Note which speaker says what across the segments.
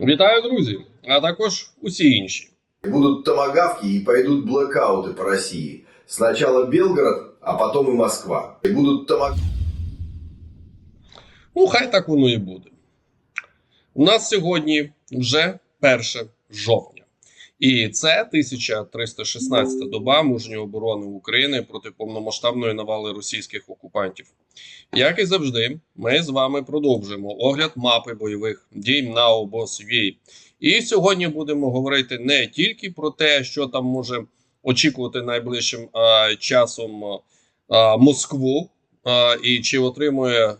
Speaker 1: Вітаю, друзі! А також усі інші.
Speaker 2: Будут томагавки и пойдут блэкауты по России. Сначала Белгород, а потом и Москва. И будут томагавки.
Speaker 1: Ну, хай так воно і буде. У нас сьогодні вже 1 жовтня. І це 1316 доба мужньої оборони України проти повномасштабної навали російських окупантів. Як і завжди, ми з вами продовжуємо огляд мапи бойових дій на обосвій. І сьогодні будемо говорити не тільки про те, що там може очікувати найближчим а, часом а, Москву, а, і чи отримує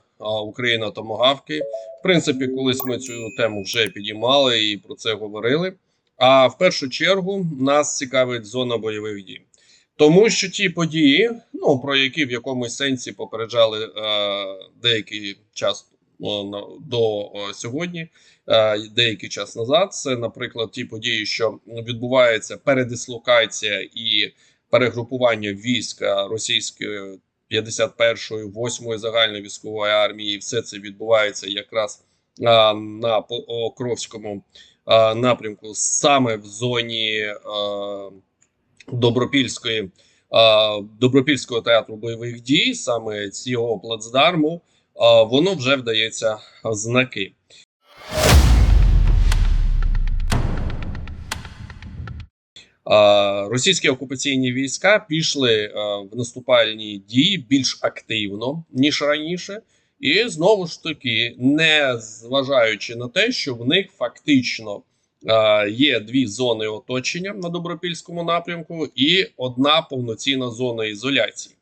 Speaker 1: Україна томагавки. В принципі, колись ми цю тему вже підіймали і про це говорили. А в першу чергу нас цікавить зона бойових дій. Тому що ті події, ну про які в якомусь сенсі попереджали е, деякий час до сьогодні, е, деякий час назад, це, наприклад, ті події, що відбувається передислокація і перегрупування війська російської 51-ї, 8-ї загальної військової армії, все це відбувається якраз а, на Покровському напрямку, саме в зоні Добропільської Добропільського театру бойових дій, саме цього плацдарму, воно вже вдається знаки. Російські окупаційні війська пішли в наступальні дії більш активно ніж раніше, і знову ж таки, не зважаючи на те, що в них фактично а, є дві зони оточення на добропільському напрямку, і одна повноцінна зона ізоляції.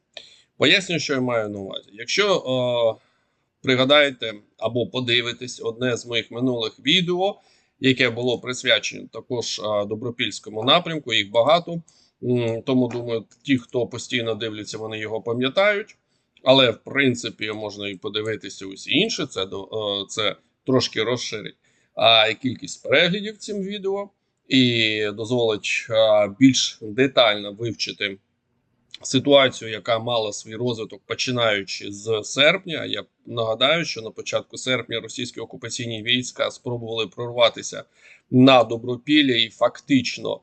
Speaker 1: Поясню, що я маю на увазі. Якщо е, пригадаєте або подивитесь одне з моїх минулих відео, яке було присвячено також а, добропільському напрямку, їх багато. Тому думаю, ті, хто постійно дивляться, вони його пам'ятають. Але в принципі можна і подивитися усі інші. Це до е, це трошки розширить а, кількість переглядів цим відео і дозволить а, більш детально вивчити ситуацію, яка мала свій розвиток починаючи з серпня. Я нагадаю, що на початку серпня російські окупаційні війська спробували прорватися на Добропілля, і фактично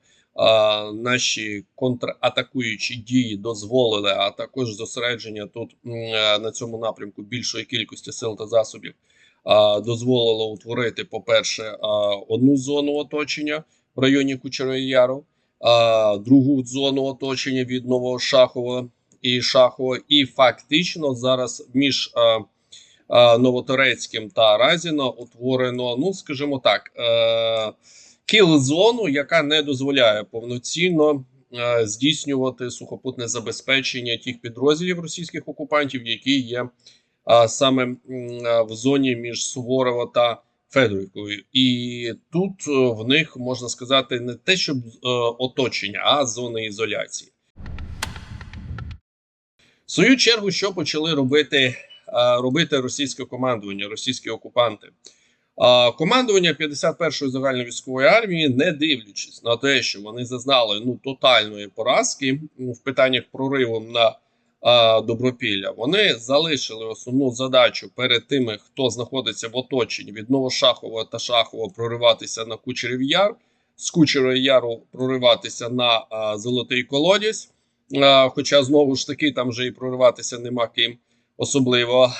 Speaker 1: наші контратакуючі дії дозволили, а також зосередження тут е, на цьому напрямку більшої кількості сил та засобів. Дозволило утворити, по-перше, одну зону оточення в районі Кучерої Яру, а, другу зону оточення від Нового Шахова і Шахова, і фактично зараз між Новоторецьким та Разіно утворено, ну скажімо так, е, кіл-зону, яка не дозволяє повноцінно е, здійснювати сухопутне забезпечення тих підрозділів російських окупантів, які є а, саме в зоні між Суворово та Федорівкою. І тут е, в них можна сказати не те, щоб е, оточення, а зони ізоляції. В свою чергу, що почали робити, е, робити російське командування, російські окупанти. Командування 51-ї загальновійськової армії, не дивлячись на те, що вони зазнали ну тотальної поразки в питаннях прориву на а, Добропілля, вони залишили основну задачу перед тими, хто знаходиться в оточенні від Новошахова та Шахова, прориватися на Кучерів Яр, з Кучерої Яру прориватися на а, Золотий Колодязь. А, хоча знову ж таки там вже і прориватися нема ким особливо.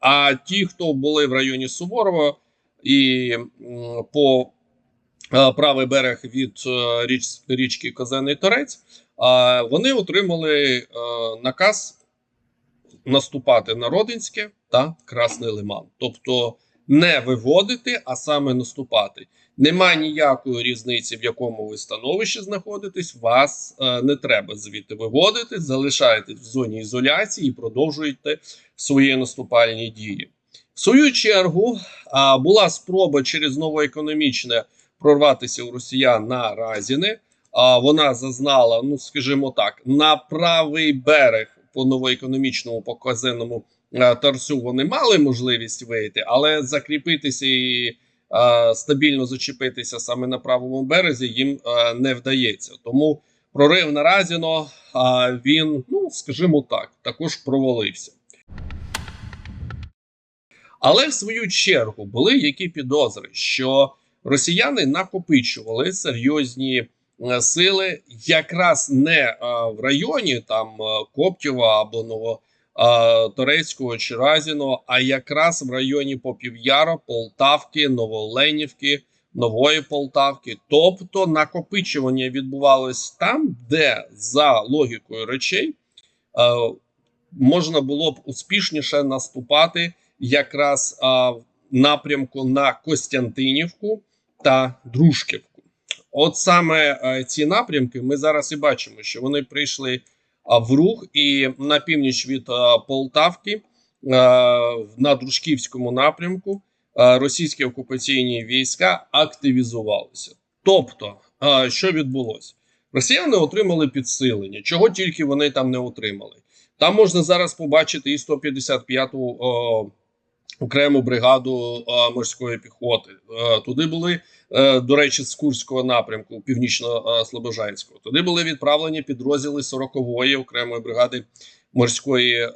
Speaker 1: А ті, хто були в районі Суворова і по е, правий берег від е, річ, річки Козаний Торець, вони отримали е, наказ наступати на Родинське та Красний Лиман. Тобто не виводити, а саме наступати. Нема ніякої різниці, в якому ви становищі знаходитесь. Вас е, не треба звідти виводити, залишаєтесь в зоні ізоляції і продовжуєте свої наступальні дії. В свою чергу була спроба через новоекономічне прорватися у росіян на Разіне. А, вона зазнала, ну скажімо так, на правий берег по новоекономічному по казенному вони мали можливість вийти, але закріпитися і стабільно зачепитися саме на правому березі їм не вдається. Тому прорив на Разіно він, ну скажімо так, також провалився. Але в свою чергу були які підозри, що росіяни накопичували серйозні е, сили, якраз не е, в районі там е, Коптєва або Ново. е, чи Разіного, а якраз в районі Попів'яра, Полтавки, Новоленівки, Нової Полтавки. Тобто накопичування відбувалось там, де за логікою речей можна було б успішніше наступати якраз в напрямку на Костянтинівку та Дружківку. От саме е, ці напрямки ми зараз і бачимо, що вони прийшли а, в рух, і на північ від е, Полтавки е, на Дружківському напрямку е, російські окупаційні війська активізувалися. Тобто, е, що відбулося? Росіяни отримали підсилення, чого тільки вони там не отримали. Там можна зараз побачити і 155-ту е, окрему бригаду е, морської піхоти. Е, туди були, е, до речі, з Курського напрямку, північно-слобожанського. Туди були відправлені підрозділи 40-ї окремої бригади морської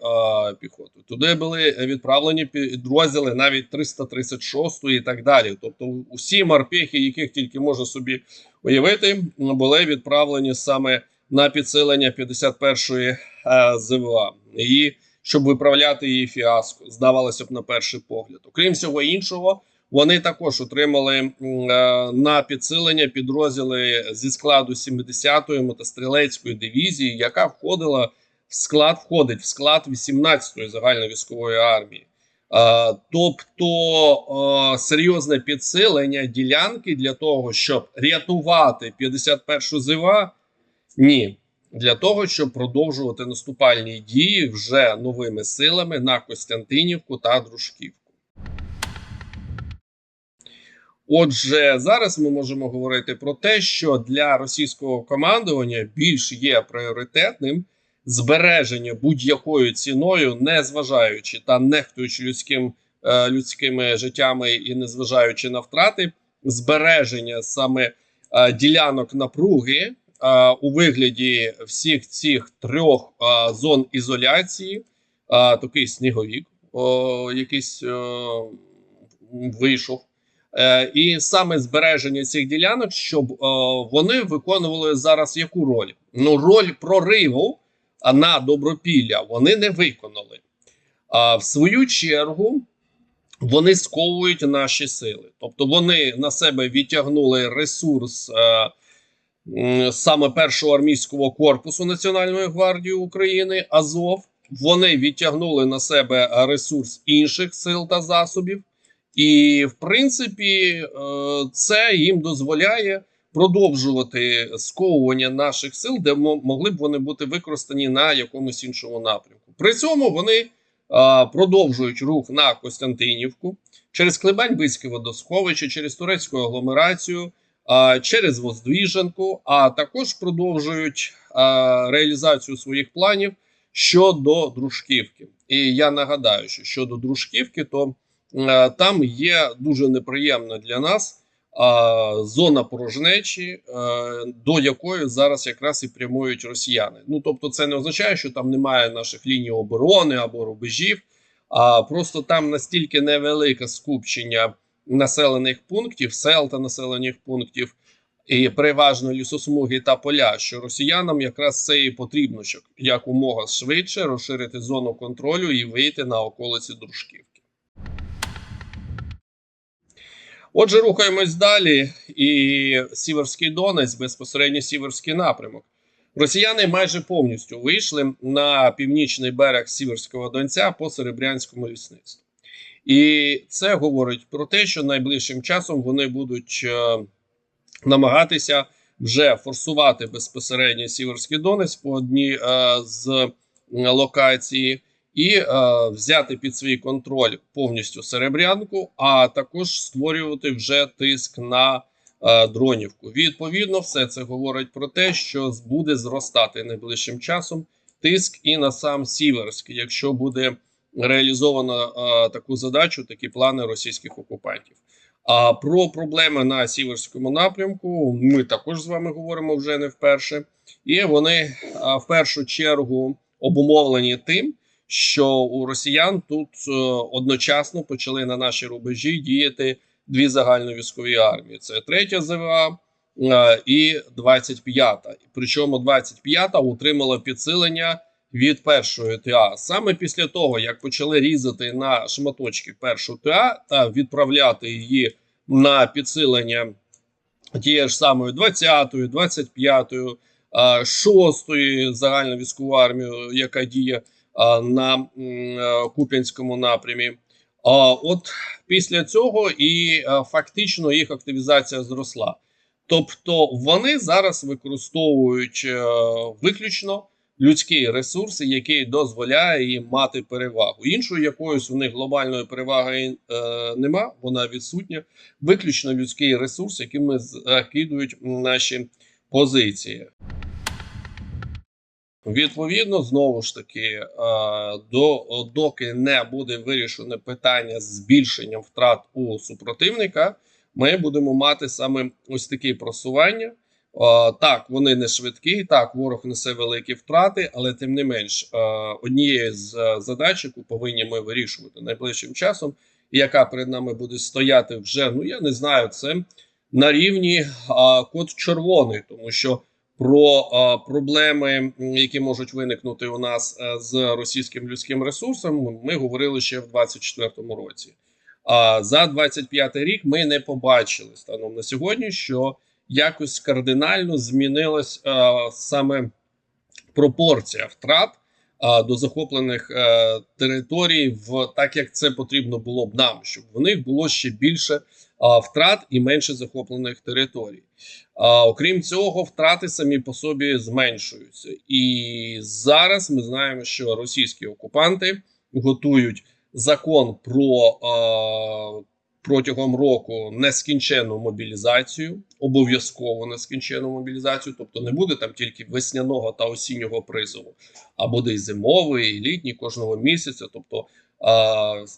Speaker 1: піхоти. Туди були відправлені підрозділи навіть 336 і так далі. Тобто, усі морпехи, яких тільки можна собі уявити, були відправлені саме на підсилення 51-ї е, ЗВА. І щоб виправляти її фіаско, здавалося б, на перший погляд. Окрім всього іншого, вони також отримали е, на підсилення підрозділи зі складу 70-ї мотострілецької дивізії, яка входила в склад, входить в склад 18-ї загальновійськової армії. Е, Тобто е, серйозне підсилення ділянки для того, щоб рятувати 51-ю ЗИВА, ні. Для того, щоб продовжувати наступальні дії вже новими силами на Костянтинівку та Дружківку. Отже, зараз ми можемо говорити про те, що для російського командування більш є пріоритетним збереження будь-якою ціною, не зважаючи та нехтуючи людським, е, людськими життями і не зважаючи на втрати, збереження саме е, ділянок напруги е, у вигляді всіх цих трьох е, зон ізоляції, е, такий сніговік, о, якийсь е, вийшов. І саме збереження цих ділянок, щоб вони виконували зараз яку роль? Ну, роль прориву на добропілля вони не виконали. А в свою чергу вони сковують наші сили. Тобто вони на себе відтягнули ресурс саме першого армійського корпусу Національної гвардії України Азов. Вони відтягнули на себе ресурс інших сил та засобів. І, в принципі, е, це їм дозволяє продовжувати сковування наших сил, де могли б вони бути використані на якомусь іншому напрямку. При цьому вони е, продовжують рух на Костянтинівку через Клебань-Бицьке водосховище, через турецьку агломерацію, через Воздвіженку, а також продовжують реалізацію своїх планів щодо Дружківки. І я нагадаю, що щодо Дружківки, то там є дуже неприємна для нас зона порожнечі, до якої зараз якраз і прямують росіяни. Ну тобто, це не означає, що там немає наших ліній оборони або рубежів, а просто там настільки невелике скупчення населених пунктів, сел та населених пунктів. І переважно лісосмуги та поля, що росіянам якраз це і потрібно, щоб якомога швидше розширити зону контролю і вийти на околиці Дружківки. Отже, рухаємось далі. І Сіверський Донець, безпосередньо Сіверський напрямок. Росіяни майже повністю вийшли на північний берег Сіверського Донця по Серебрянському лісництву. І це говорить про те, що найближчим часом вони будуть е, намагатися вже форсувати безпосередньо Сіверський Донець по одній е, з локації і е, взяти під свій контроль повністю Серебрянку, а також створювати вже тиск на дронівку. Відповідно, все це говорить про те, що буде зростати найближчим часом тиск і на сам Сіверський, якщо буде реалізовано е, таку задачу, такі плани російських окупантів. А про проблеми на сіверському напрямку ми також з вами говоримо вже не вперше, і вони а, в першу чергу обумовлені тим, що у росіян тут е, одночасно почали на наші рубежі діяти дві загальновійськові армії: це третя ЗВА е, і 25-та. Причому 25-та отримала підсилення від першої ТА. Саме після того, як почали різати на шматочки першу ТА та відправляти її на підсилення тієї ж самої 20-ї, 25-ї, 6-ї загальновійськову армію, яка діє на е, Куп'янському напрямі. От після цього і е, фактично їх активізація зросла. Тобто вони зараз використовують е, виключно людські ресурси, який дозволяє їм мати перевагу. Іншої якоїсь у них глобальної переваги е, нема, вона відсутня. Виключно людський ресурс, якими закидують наші позиції. Відповідно, знову ж таки, е, до доки не буде вирішене питання з збільшенням втрат у супротивника, ми будемо мати саме ось такі просування. Е, Так, вони не швидкі, так, ворог несе великі втрати, але тим не менш, е, однією з е, задач, яку повинні ми вирішувати найближчим часом, яка перед нами буде стояти вже, ну я не знаю, це на рівні код червоний, тому що про проблеми, які можуть виникнути у нас з російським людським ресурсом, ми говорили ще в 2024 році. А за 25 рік ми не побачили станом на сьогодні, що якось кардинально змінилась е, саме пропорція втрат е, до захоплених е, територій, в так як це потрібно було б нам, щоб в них було ще більше е, втрат і менше захоплених територій. А, окрім цього, втрати самі по собі зменшуються. І зараз ми знаємо, що російські окупанти готують закон про е, протягом року нескінченну мобілізацію, обов'язково нескінченну мобілізацію, тобто не буде там тільки весняного та осіннього призову, а буде і зимовий, і літній кожного місяця. Тобто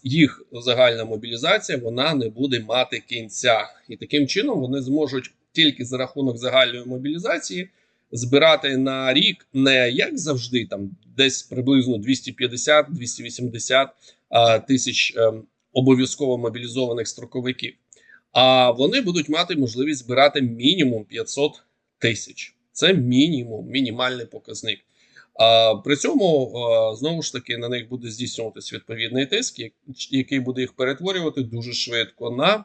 Speaker 1: їх загальна мобілізація вона не буде мати кінця, і таким чином вони зможуть тільки за рахунок загальної мобілізації збирати на рік не як завжди, там десь приблизно 250-280 а, тисяч ем, обов'язково мобілізованих строковиків. А вони будуть мати можливість збирати мінімум 500 тисяч. Це мінімум, мінімальний показник. А при цьому знову ж таки на них буде здійснюватись відповідний тиск, який буде їх перетворювати дуже швидко на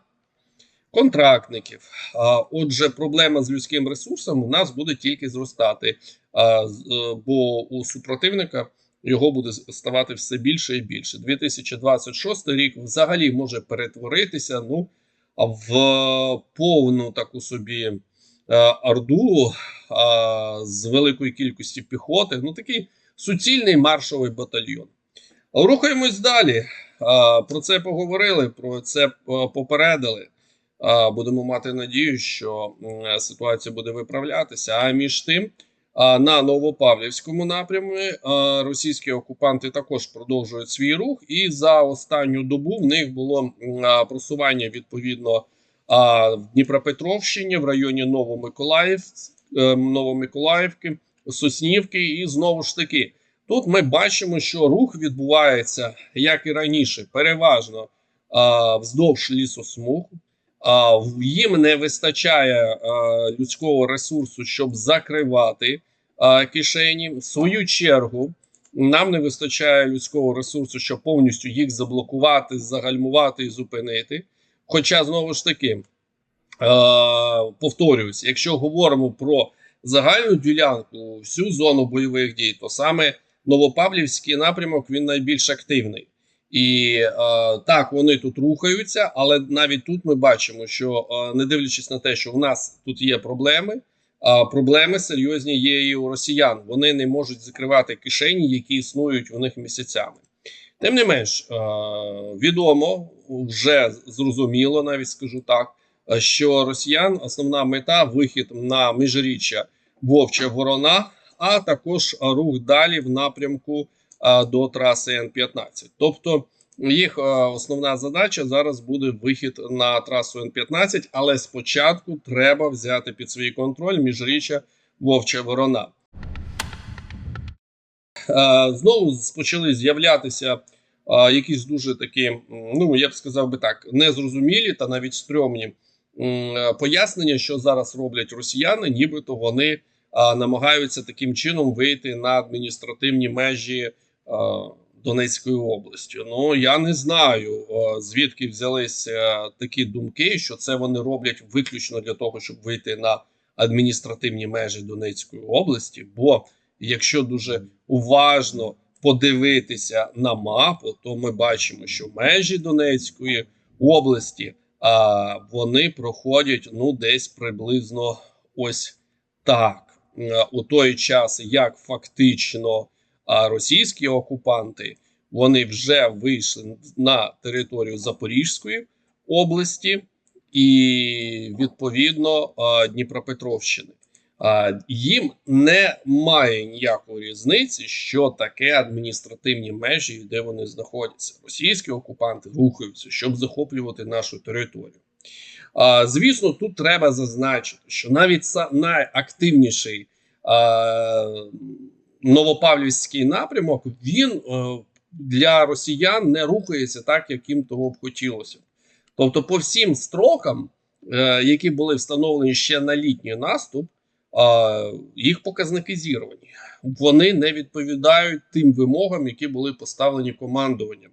Speaker 1: контрактників. А, Отже, проблема з людським ресурсом у нас буде тільки зростати, е, бо у супротивника його буде ставати все більше і більше. 2026 рік взагалі може перетворитися ну, в повну таку собі е, орду а, з великої кількості піхоти. Ну, такий суцільний маршовий батальйон. Рухаємось далі. А, Про це поговорили, про це е, попередили. Будемо мати надію, що ситуація буде виправлятися. А між тим, на Новопавлівському напрямі російські окупанти також продовжують свій рух, і за останню добу в них було просування відповідно в Дніпропетровщині в районі Новомиколаїв, е, Новомиколаївки, Соснівки, і знову ж таки. Тут ми бачимо, що рух відбувається як і раніше, переважно вздовж лісосмуг. Їм не вистачає людського ресурсу, щоб закривати кишені. В свою чергу нам не вистачає людського ресурсу, щоб повністю їх заблокувати, загальмувати і зупинити. Хоча знову ж таки, повторююсь, якщо говоримо про загальну ділянку, всю зону бойових дій, то саме Новопавлівський напрямок він найбільш активний. І е, так, вони тут рухаються, але навіть тут ми бачимо, що е, не дивлячись на те, що в нас тут є проблеми, а проблеми серйозні є і у росіян. Вони не можуть закривати кишені, які існують у них місяцями. Тим не менш, е, відомо вже зрозуміло, навіть скажу так, е, що росіян основна мета вихід на міжріччя Вовча Ворона, а також рух далі в напрямку до траси Н-15. Тобто їх основна задача зараз буде вихід на трасу Н-15, але спочатку треба взяти під свій контроль міжріччя Вовча Ворона. Знову почали з'являтися якісь дуже такі, ну я б сказав би так, незрозумілі та навіть стрьомні пояснення, що зараз роблять росіяни, нібито вони намагаються таким чином вийти на адміністративні межі а, Донецької області. Ну я не знаю звідки взялися такі думки, що це вони роблять виключно для того, щоб вийти на адміністративні межі Донецької області. Бо якщо дуже уважно подивитися на мапу, то ми бачимо, що межі Донецької області а, вони проходять ну десь приблизно ось так. Е, У той час, як фактично а, російські окупанти вони вже вийшли на територію Запорізької області і відповідно Дніпропетровщини. Їм немає ніякої різниці, що таке адміністративні межі, де вони знаходяться. Російські окупанти рухаються, щоб захоплювати нашу територію. Звісно, тут треба зазначити, що навіть найактивніший Новопавлівський напрямок він е, для росіян не рухається так, як їм того б хотілося. Тобто, по всім строкам, е, які були встановлені ще на літній наступ, їх показники зірвані. Вони не відповідають тим вимогам, які були поставлені командуванням.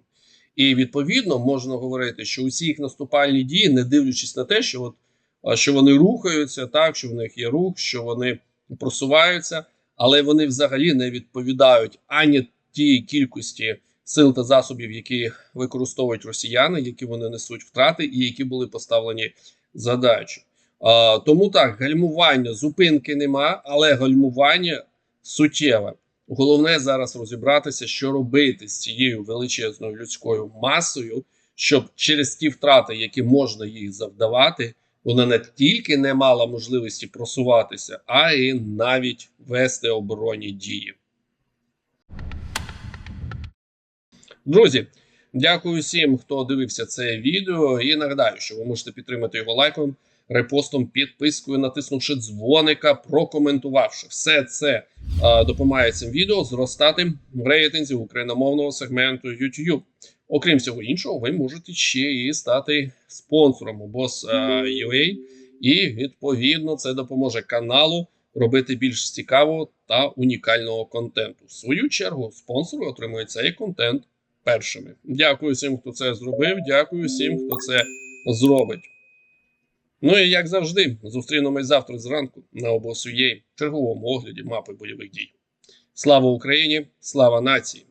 Speaker 1: І відповідно можна говорити, що усі їх наступальні дії, не дивлячись на те, що от що вони рухаються, так що в них є рух, що вони просуваються, але вони взагалі не відповідають ані тій кількості сил та засобів, які використовують росіяни, які вони несуть втрати, і які були поставлені задачі. А, тому так, гальмування, зупинки нема, але гальмування суттєве. Головне зараз розібратися, що робити з цією величезною людською масою, щоб через ті втрати, які можна їй завдавати, вона не тільки не мала можливості просуватися, а й навіть вести оборонні дії. Друзі, дякую всім, хто дивився це відео. І нагадаю, що ви можете підтримати його лайком, репостом, підпискою, натиснувши дзвоника, прокоментувавши. Все це допомагає цим відео зростати в рейтинзі україномовного сегменту YouTube. Окрім всього іншого, ви можете ще і стати спонсором обоз UA, і відповідно це допоможе каналу робити більш цікавого та унікального контенту. В свою чергу спонсори отримують цей контент першими. Дякую всім, хто це зробив. Дякую всім, хто це зробить. Ну і як завжди, зустрінемось завтра зранку на обосує черговому огляді мапи бойових дій. Слава Україні! Слава нації!